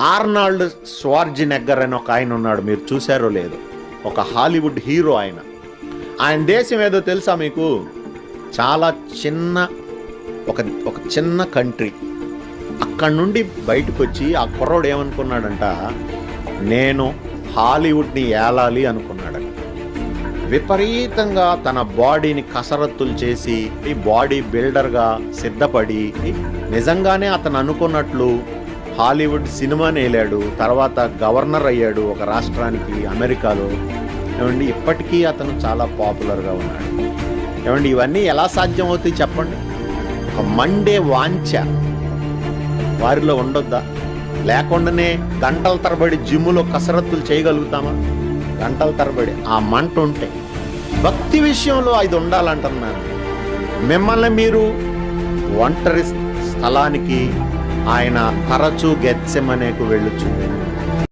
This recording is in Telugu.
ఆర్నాల్డ్ స్వార్జినెగ్గర్ అని ఒక ఆయన ఉన్నాడు. మీరు చూశారో లేదో. ఒక హాలీవుడ్ హీరో ఆయన. ఆయన దేశం ఏదో తెలుసా మీకు? చాలా చిన్న ఒక ఒక చిన్న కంట్రీ. అక్కడి నుండి బయటకు వచ్చి ఆ కుర్రోడు ఏమనుకున్నాడంట? నేను హాలీవుడ్ని ఏలాలి అనుకున్నాడట విపరీతంగా తన బాడీని కసరత్తులు చేసి ఈ బాడీ బిల్డర్గా సిద్ధపడి నిజంగానే అతను అనుకున్నట్లు హాలీవుడ్ సినిమాని వేలాడు తర్వాత గవర్నర్ అయ్యాడు ఒక రాష్ట్రానికి అమెరికాలో. ఏమండి ఇప్పటికీ అతను చాలా పాపులర్గా ఉన్నాడు. ఏమండి ఇవన్నీ ఎలా సాధ్యం అవుతాయి చెప్పండి? ఒక మండే వాంఛ. వారిలో ఉండొద్దా? లేకుండానే గంటల తరబడి జిమ్ములో కసరత్తులు చేయగలుగుతామా? గంటల తరబడి ఆ మంట ఉంటే. భక్తి విషయంలో అది ఉండాలంటున్నాను. మిమ్మల్ని మీరు ఒంటరి స్థలానికి ఆయన తరచూ గెత్సెమనేకు వెళ్ళొచ్చు